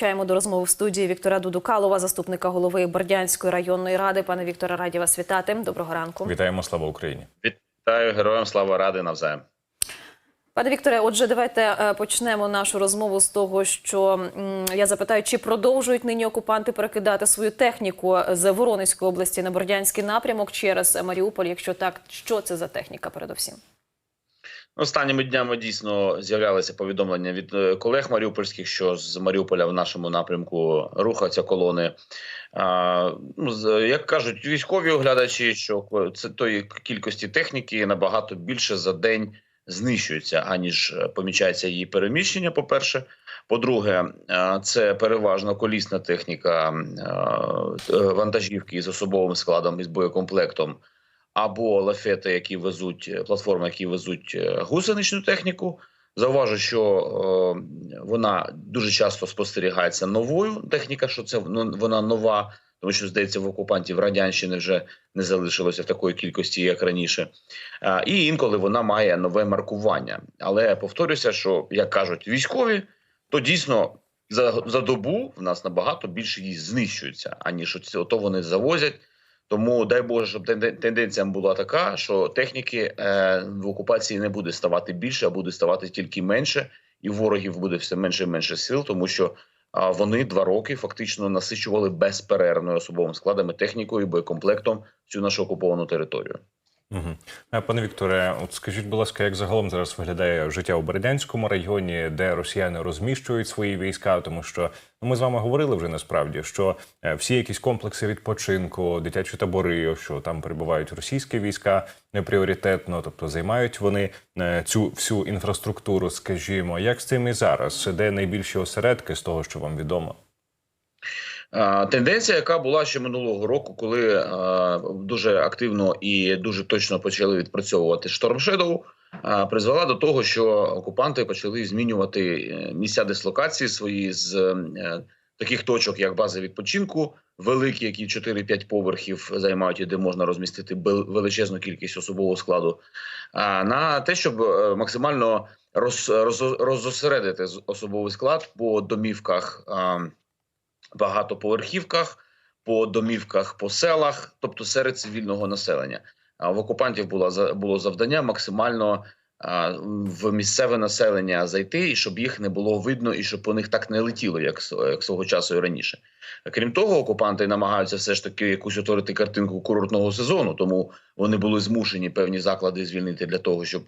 Чаємо до розмови в студії Віктора Дудукалова, заступника голови Бердянської районної ради. Пане Вікторе, раді вас вітати. Доброго ранку. Вітаємо, слава Україні. Вітаю героям слава ради навзаєм. Пане Вікторе, отже, давайте е, почнемо нашу розмову з того, що я запитаю, чи продовжують нині окупанти перекидати свою техніку з Воронезької області на Бордянський напрямок через Маріуполь. Якщо так, що це за техніка, передусім? Останніми днями дійсно з'являлися повідомлення від е, колег маріупольських, що з Маріуполя в нашому напрямку рухаються колони. Ну, як кажуть військові оглядачі, що це тої кількості техніки набагато більше за день знищується, аніж е, помічається її переміщення. По перше, по-друге, е, це переважно колісна техніка вантажівки з особовим складом і з боєкомплектом. Або лафети, які везуть е, платформи, які везуть е, гусеничну техніку. Зауважу, що е, вона дуже часто спостерігається новою техніка, що це ну, вона нова, тому що здається, в окупантів радянщини вже не залишилося в такої кількості, як раніше. Е, і інколи вона має нове маркування. Але повторюся, що як кажуть військові, то дійсно за, за добу в нас набагато більше її знищується, аніж ото вони завозять. Тому дай Боже, щоб тенденція була така, що техніки е, в окупації не буде ставати більше, а буде ставати тільки менше, і ворогів буде все менше і менше сил, тому що вони два роки фактично насичували безперервною особовим складами, технікою, і боєкомплектом цю нашу окуповану територію. Угу. Пане Вікторе, от скажіть, будь ласка, як загалом зараз виглядає життя у Бердянському районі, де росіяни розміщують свої війська? Тому що ну, ми з вами говорили вже насправді, що е, всі якісь комплекси відпочинку, дитячі табори, що там перебувають російські війська пріоритетно, тобто займають вони е, цю всю інфраструктуру. Скажімо, як з цим і зараз? Де найбільші осередки з того, що вам відомо? Тенденція, яка була ще минулого року, коли дуже активно і дуже точно почали відпрацьовувати Shadow, призвела до того, що окупанти почали змінювати е, місця дислокації свої з е, таких точок, як бази відпочинку, великі, які 4-5 поверхів займають, і де можна розмістити величезну кількість особового складу, на те, щоб е, максимально роз, роз, розосередити особовий склад по домівках. Багатоповерхівках, по домівках, по селах, тобто серед цивільного населення. В окупантів було за- було завдання максимально в місцеве населення зайти, і щоб їх не було видно, і щоб по них так не летіло, як, як свого часу і раніше. Крім того, окупанти намагаються все ж таки якусь утворити картинку курортного сезону, тому вони були змушені певні заклади звільнити для того, щоб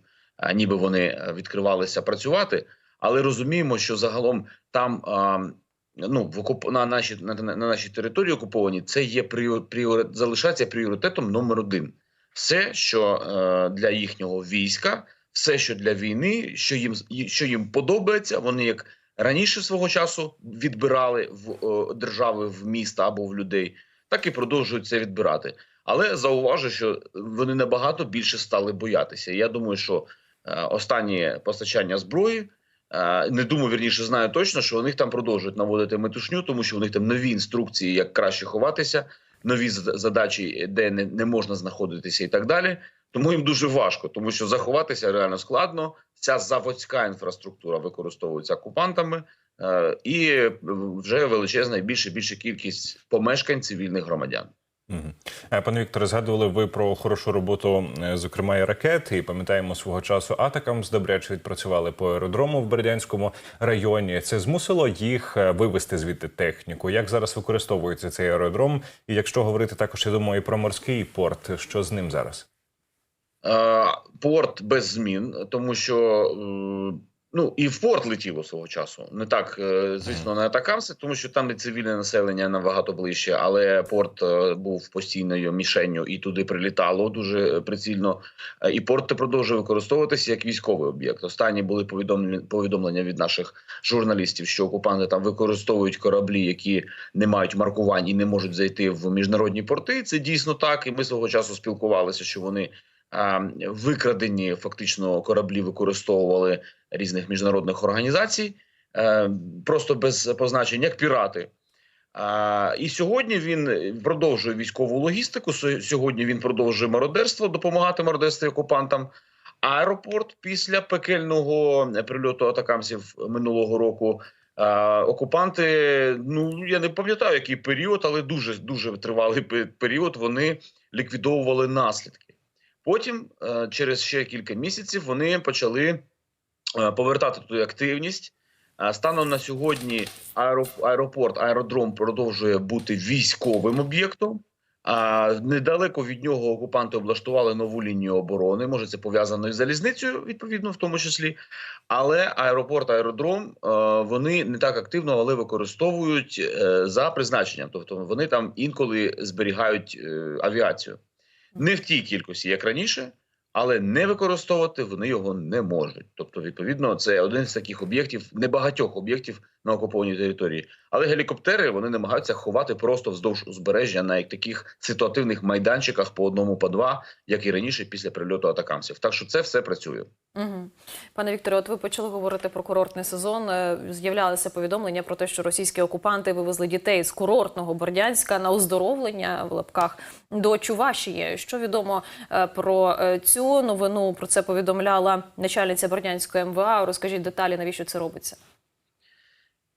ніби вони е, відкривалися працювати. Але розуміємо, що загалом там ну в окуп... на нашій на, на на нашій території окуповані, це є пріор... пріор... залишається пріоритетом номер один. Все, що е, для їхнього війська, все, що для війни, що їм що їм подобається, вони як раніше свого часу відбирали в е, держави в міста або в людей, так і продовжують це відбирати. Але зауважу, що вони набагато більше стали боятися. Я думаю, що е, останнє постачання зброї. Е, Не думаю, вірніше знаю точно, що них там продовжують наводити метушню, тому що у них там нові інструкції, як краще ховатися, нові зад- задачі, де не, не можна знаходитися, і так далі. Тому їм дуже важко, тому що заховатися реально складно. Вся заводська інфраструктура використовується окупантами, е, і вже величезна і більше більше кількість помешкань цивільних громадян. Е, Пане Вікторе, згадували ви про хорошу роботу, е, зокрема і ракет. І пам'ятаємо свого часу атакам добряче відпрацювали по аеродрому в Бердянському районі. Це змусило їх е, вивести звідти техніку. Як зараз використовується цей аеродром? І якщо говорити також, я думаю, і про морський порт, що з ним зараз? Порт без змін, тому що ну і в порт летіло свого часу. Не так, е, звісно, на атакамси, тому що там і цивільне населення набагато ближче, але порт е, був постійною мішенню і туди прилітало дуже прицільно. Е, І порт продовжує використовуватися як військовий об'єкт. Останні були повідомлення від наших журналістів, що окупанти там використовують кораблі, які не мають маркувань і не можуть зайти в міжнародні порти. Це дійсно так. І ми свого часу спілкувалися, що вони викрадені фактично кораблі використовували різних міжнародних організацій, е, просто без позначень, як пірати. І сьогодні він продовжує військову логістику. Сьогодні він продовжує мародерство, допомагати мародерстві окупантам. Аеропорт після пекельного прильоту атакамсів минулого року окупанти, ну я не пам'ятаю, який період, але дуже дуже тривалий період. Вони ліквідовували наслідки. Потім, е, через ще кілька місяців, вони почали е, повертати ту активність. Е, Станом на сьогодні аероп- аеропорт, аеродром продовжує бути військовим об'єктом. А недалеко від нього окупанти облаштували нову лінію оборони. Може, це пов'язано із залізницею, відповідно, в тому числі. Але аеропорт, аеродром вони не так активно, але використовують за призначенням. Тобто вони там інколи зберігають авіацію. Не в тій кількості, як раніше, але не використовувати вони його не можуть. Тобто, відповідно, це один з таких об'єктів, небагатьох об'єктів на окупованій території. Але гелікоптери вони намагаються ховати просто вздовж узбережжя на таких ситуативних майданчиках по одному, по два, як і раніше після прильоту атакамців. Так що це все працює. Угу. Пане Вікторе, от ви почали говорити про курортний сезон. Е, З'являлися повідомлення про те, що російські окупанти вивезли дітей з курортного Бордянська на оздоровлення в лапках до Чувашії. Що відомо е, про е, цю новину? Про це повідомляла начальниця Бордянської МВА. Розкажіть деталі, навіщо це робиться?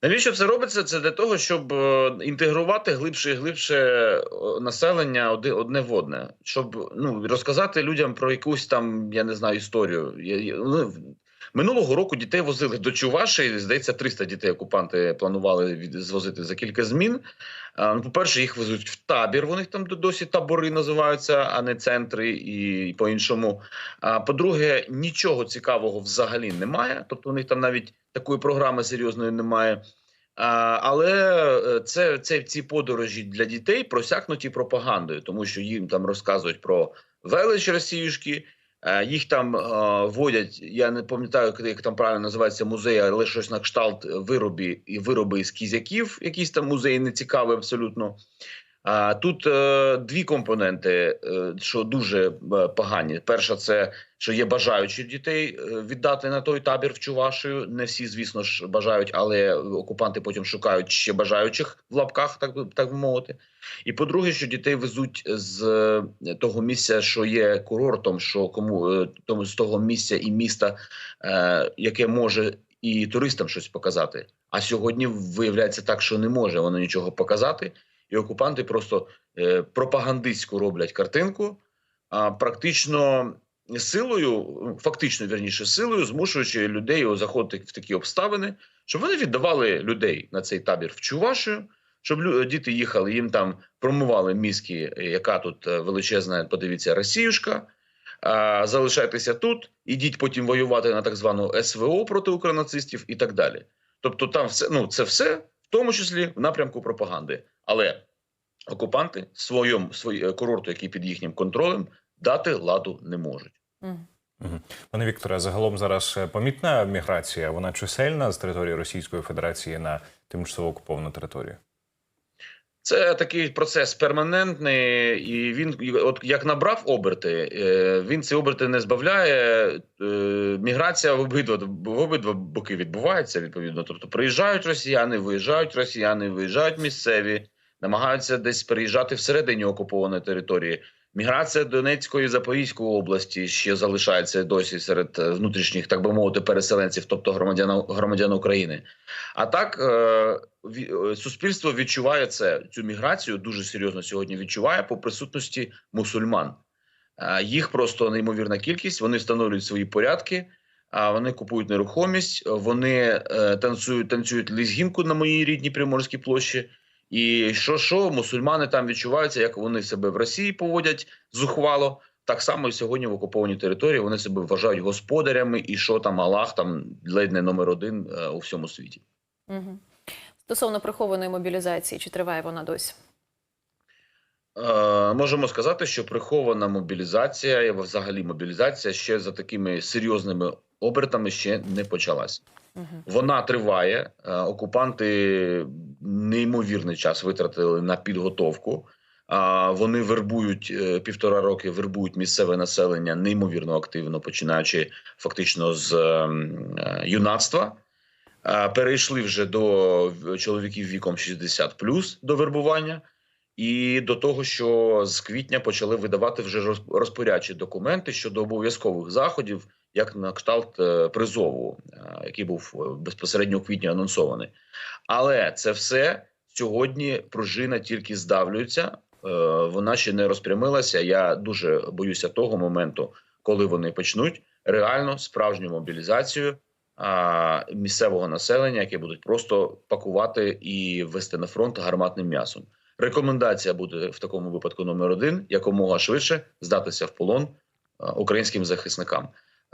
Навіщо це робиться? Це для того, щоб е, інтегрувати глибше і глибше е, населення одне в одне, щоб ну розказати людям про якусь там, я не знаю, історію. Ну, Минулого року дітей возили до Чуваші. Здається, 300 дітей окупанти планували звозити за кілька змін. Ну, по-перше, їх везуть в табір. Вони там досі табори називаються, а не центри, і по-іншому. А по-друге, нічого цікавого взагалі немає. Тобто, у них там навіть такої програми серйозної немає. А, але е, це, це ці подорожі для дітей просякнуті пропагандою, тому що їм там розказують про велич Росіюшки. Е, Їх там е, водять, я не пам'ятаю, як там правильно називається музей, але щось на кшталт виробі і вироби із кізяків, якісь там музеї не цікавий абсолютно. А тут е, дві компоненти, що дуже погані. Перша, це що є бажаючі дітей е, віддати на той табір в Чувашію. Не всі, звісно ж, бажають, але окупанти потім шукають ще бажаючих в лапках, так би так мовити. І по-друге, що дітей везуть з е, того місця, що є курортом, що кому е, з того місця і міста, яке може і туристам щось показати. А сьогодні виявляється так, що не може воно нічого показати, і окупанти просто пропагандистську роблять картинку, а практично силою, фактично вірніше силою, змушуючи людей заходити в такі обставини, щоб вони віддавали людей на цей табір в Чувашію, щоб діти їхали, їм там промивали мізки, е, яка тут е, величезна, подивіться, Росіюшка. Залишайтеся тут, ідіть потім воювати на так звану СВО проти укранацистів і так далі. Тобто, там все ну це все в тому числі в напрямку пропаганди. Але окупанти своєму свої е, курорту, який під їхнім контролем, дати ладу не можуть. Пане Вікторе, загалом зараз е, помітна міграція. Вона чисельна з території Російської Федерації на тимчасово окуповану територію. Це такий процес перманентний, і він от як набрав оберти, е, він ці оберти не збавляє. Е, Міграція в обидва в обидва боки відбувається відповідно. Тобто приїжджають росіяни, виїжджають росіяни, виїжджають місцеві, намагаються десь переїжджати всередині окупованої території. Міграція Донецької і Запорізької області ще залишається досі серед е, внутрішніх, так би мовити, переселенців, тобто громадян громадян України. А так е, е, суспільство відчуває це цю міграцію дуже серйозно сьогодні відчуває по присутності мусульман. Їх просто неймовірна кількість. Вони встановлюють свої порядки. Вони купують нерухомість, вони танцюють, танцюють лізгінку на моїй рідній Приморській площі. І що, що мусульмани там відчуваються, як вони себе в Росії поводять зухвало. Так само і сьогодні в окупованій території вони себе вважають господарями, і що там Аллах там ледь не номер один е, у всьому світі. Мгм. Стосовно прихованої мобілізації, чи триває вона досі? Е, можемо сказати, що прихована мобілізація, і взагалі мобілізація ще за такими серйозними обертами ще не почалася. Мгм. Вона триває. Е, Окупанти неймовірний час витратили на підготовку. А вони вербують е, півтора роки, вербують місцеве населення неймовірно активно, починаючи фактично з ем, е, юнацтва. Перейшли вже до чоловіків віком 60 до вербування, і до того, що з квітня почали видавати вже розпорядчі документи щодо обов'язкових заходів, як на кшталт е, призову, е, який був е, безпосередньо у квітні анонсований. Але це все сьогодні пружина тільки здавлюється. Вона ще не розпрямилася. Я дуже боюся того моменту, коли вони почнуть реально справжню мобілізацію місцевого населення, яке будуть просто пакувати і вести на фронт гарматним м'ясом. Рекомендація буде в такому випадку номер один якомога швидше здатися в полон українським захисникам.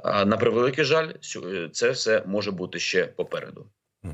На превеликий жаль, е, це все може бути ще попереду.